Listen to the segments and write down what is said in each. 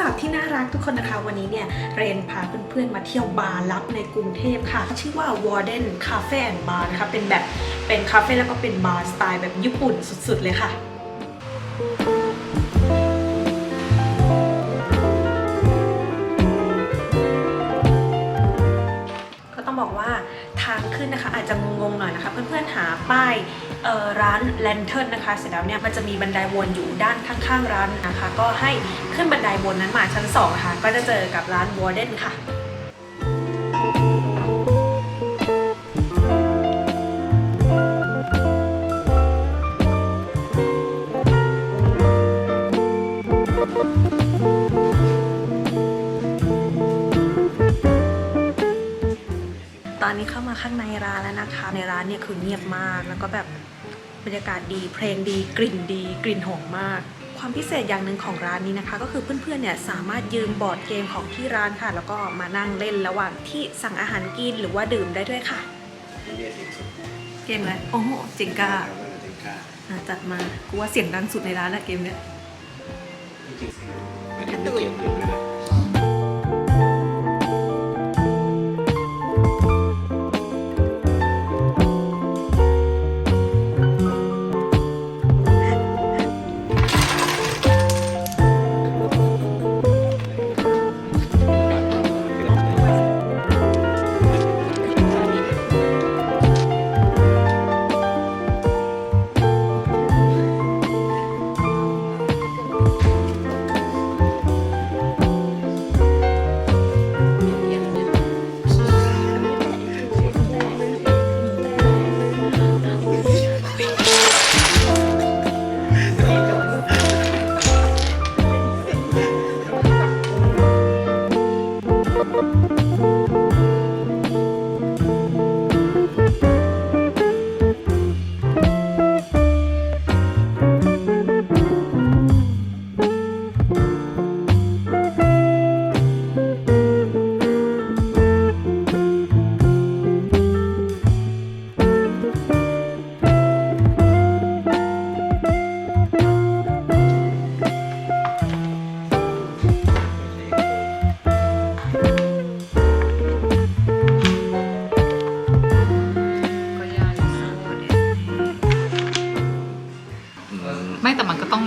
สาวที่น่ารักทุกคนนะคะ วันนี้เนี่ยเรนพาเพื่อนๆมาเที่ยวบาร์ลับในกรุงเทพค่ะ ชื่อว่า Warden Cafe and Bar นะคะ เป็นแบบเป็นคาเฟ่แล้วก็เป็นบาร์สไตล์แบบญี่ปุ่นสุดๆเลยค่ะ ทางขึ้นนะคะอาจจะงงๆหน่อยนะคะเพื่อนๆหาป้ายร้านแลนเทิร์นนะคะ เสร็จแล้วเนี่ยมันจะมีบันไดวนอยู่ด้านข้างๆร้านนะคะ ก็ให้ขึ้นบันไดวนนั้นมาชั้น2นะคะก็จะเจอกับร้านวอร์เดนค่ะ เนี่ยคือเงียบมาก แล้วก็แบบบรรยากาศดี เพลงดี กลิ่นดี กลิ่นหอมมาก ความพิเศษอย่างหนึ่งของร้านนี้นะคะ ก็คือเพื่อนๆเนี่ยสามารถยืมบอร์ดเกมของที่ร้านค่ะ แล้วก็มานั่งเล่นระหว่างที่สั่งอาหารกินหรือว่าดื่มได้ด้วยค่ะเนี่ยเสียงสุดเกมอะไรโอ้โหจิงก้าแล้วก็เสียงกล้าอะจัดมากูว่าเสียงดังสุดในร้านละเกมเนี้ย จริงๆไม่ได้มีเกมอื่นด้วยนะ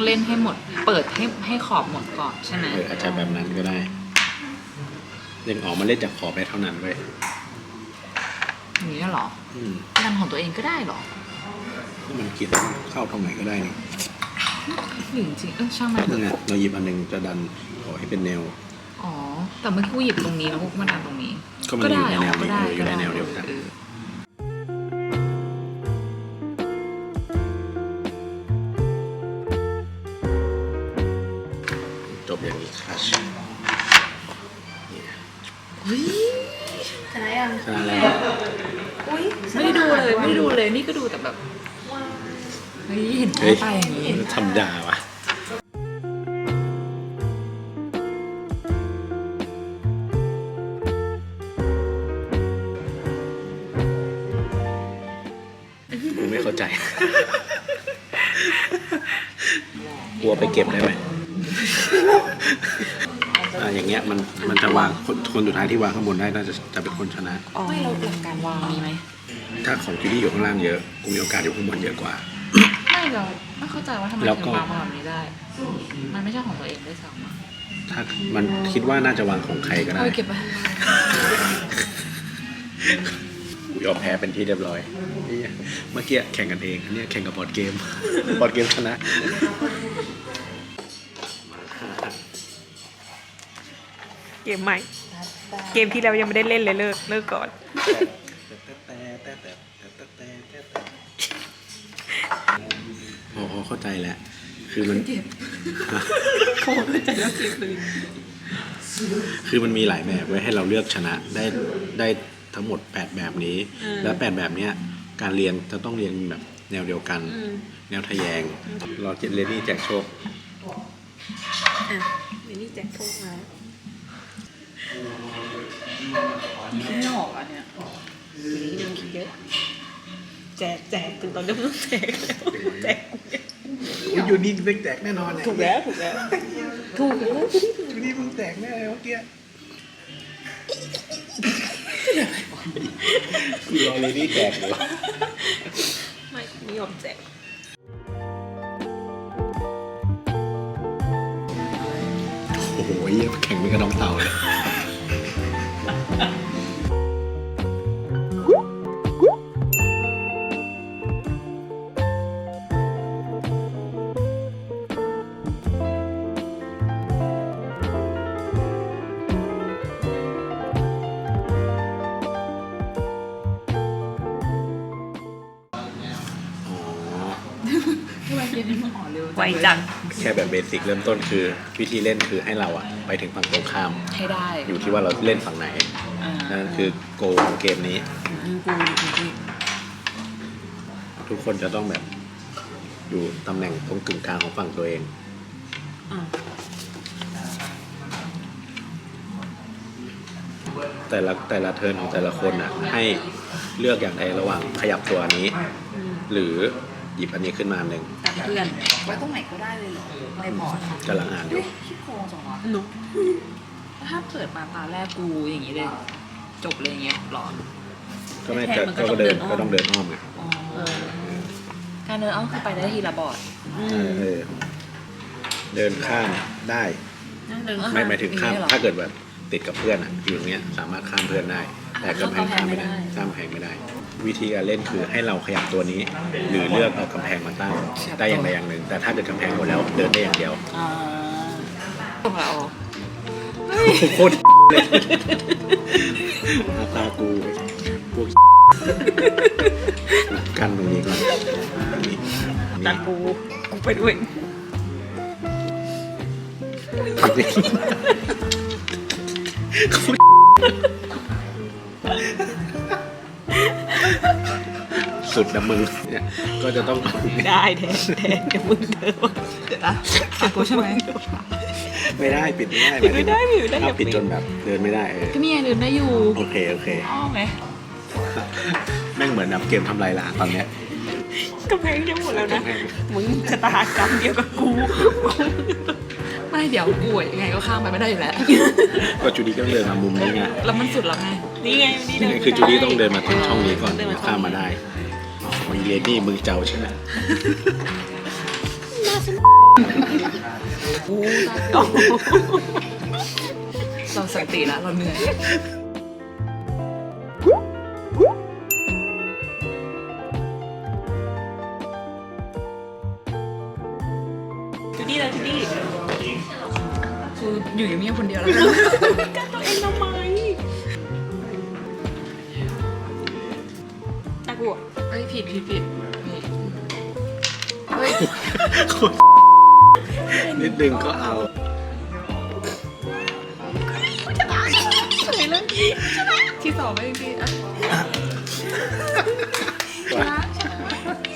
เล่นให้หมด เปิดให้ให้ขอบหมดก่อนใช่ไหมเอออาจจะแบบนั้นก็ได้เล่นออกมาเล่นจากขอบได้เท่านั้นเว้ยอย่างนี้เหรออืมดันของตัวเองก็ได้เหรอมันคิดเข้าตรงไหนก็ได้นี่หรือจริงๆเออช่างมันเถนั่นไงอะเราหยิบอันหนึงจะดันขอให้เป็นแนว อ๋อ แต่เมื่อกี้กูหยิบตรงนี้แล้วกูมาดันตรงนี้ ก็มันอยู่ในแนวก็นี้ได้เอออยู่ในแนวเดียวกันออ จบอย่างนี้คัชนะยังชนะแล้ว อุ้ยไม่ได้ดูเลยไม่ได้ดูเลยนี่ก็ดูแต่แบบเฮ้ยเห็นเฮ้ยไปอย่างนี้ธรรมดาวะกูไม่เข้าใจกลัวไปเก็บได้ไหม อ่าอย่างเงี้ยมันมันจะวางคนคนสุดท้ายที่วางข้างบนได้น่าจะจะเป็นคนชนะ ไม่เราหลักการวางมีไหมถ้าของจูดี้อยู่ข้างล่างเยอะกูมีโอกาสอยู่ข้างบนเยอะกว่า ไม่เราไม่เข้าใจว่าทำไมแล้วถึก็ งวางมาแบบนี้ได้ มันไม่ใช่ของตัวเองด้วยซ้ำอะถ้ามันคิดว่าน่าจะวางของใครก็ได้เอาไปเก็บไปกูยอมแพ้เป็นที่เรียบร้อยเหี้ยเมื่อกี้แข่งกันเองอันเนี้ยแข่งกับบอร์ดเกม บอร์ดเกมชนะ เกมใหม่ เกมที่แล้วยังไม่ได้เล่นเลยเลิกเลิกก่อน อ๋อเข้าใจแล้ว คือมันโอ้เข้าใจแล้วเกมเลยคือมันมีหลายแบบไว้ให้เราเลือกชนะได้ได้ทั้งหมด 8 แบบนี้ และ8แบบเนี้ยการเรียนจะต้องเรียนแบบแนวเดียวกัน แนวทะแยงรอเจเลนี่แจกโชคอะเดี๋ยวนี่แจ็คโทรมา ไม่ออกอันเนี้ยเดี๋ยวคิดเยอะแจกแจกถึงตอนนี้ไม่ต้องแจกแล้วแจกยูนิคเด็กแจกแน่นอนถูกแล้วถูกแล้วถูกแล้วนี่มึงแตกแน่เมื่อกี้กูรอเลยนี่แตกอยู่ไม่นิยมแจกโอ้โหเยี่ยแข่งเป็นกระดองเต่าเลย ไมเย็นนี้มันอ่อนเร็วไวจังแค่แบบเบสิกเริ่มต้นคือ วิธีเล่นคือให้เราอะไปถึงฝั่งตรงข้าม ให้ได้ อยู่ที่ว่าเราเล่นฝั่งไหนอ่านั่นคือโกของเกมนี้ยิงกูยิงกูทุกคนจะต้องแบบ อยู่ตำแหน่งตรงกึ่งกลางของฝั่งตัวเองอ่าแต่ละแต่ละเทิร์นของแต่ละคนอะ ให้เลือกอย่างใดระหว่างขยับตัวนี้ หรือ หยิบอันนี้ขึ้นมาอันหนึ่งตามเพื่อนไว้ตรงไหนก็ได้เลยเหรอในบอร์ดกำลังอ่านอยู่ขี้โกงจังวะนุ๊กถ้าเปิดมาตาแรกกูอย่างนี้เลย จบเลยอย่างเงี้ยหรอก็ไม่แทก็นมันก็ก็ต้องเดินเดินอ้อมก็ต้องเดินอ้อมไงอ๋อการเดินอ้อมคือไปได้ทีละบอร์ดเออเออเดินข้ามได้เดินอ้อไม่หมายถึงข้ามอย่เยเหรอถ้าเกิดแบบติดกับเพื่อนอะอยู่ตรงเนี้ยสามารถข้ามเพื่อนได้ แต่กำแพงข้ามไม่ได้ข้ามกำแพงไม่ได้ วิธีการเล่นคือให้เราขยับตัวนี้ หรือเลือกเอากำแพงมาตั้งได้อย่างใดอย่างหนึ่ง แต่ถ้าเกิดกำแพงหมดแล้วเดินได้อย่างเดียวอ่าตรงละออกโคตรเลยหน้าตากูพวกกันตรงนี้ก่อนนี่ตากูกูไปด้วย สุดนะมึงเนี่ยก็จะต้องได้แทนแทนกับมึงเดิมเดี๋ยวนะตากูใช่ไหม ไม่ได้ปิดไม่ได้ปิดไม่ได้ปิดไม่ได้ถ้าอย่าปิปิดดจนแบบเดินไม่ได้เออพี่เมียเดินได้อยู่โอเคโอเคอ้อมไหมแม่งเหมือนแบบเกมทำลายล้างตอนเนี้ยกำแพงจะหมดแล้วนะกำแพงมึงชะตากรรมเดียวกับกูไม่เดี๋ยวกูยังไงก็ข้ามไปไม่ได้อยู่แล้ว ก็จูดี้ก็เดินมามุมนี้ไง แล้วมันสุดแล้วไง นี่ไงนี่นี่เดิไงนคือจูดี้ต้องเดินมาถึงช่องนี้ก่อนเดินถึมางจะข้ามมาได้อ๋อมันเยนี่มึงเจ้าใช่ไหมกูตากูเราสังติแล้วเราเหนื่อยจูดี้เลยจูดี้กูอยู่อย่างเงียบคนเดียวแล้ว ยผิดผิดผิดนี่เฮ้ยนิดนึงก็เอาที่สองไม่พี่อะชนะชนะ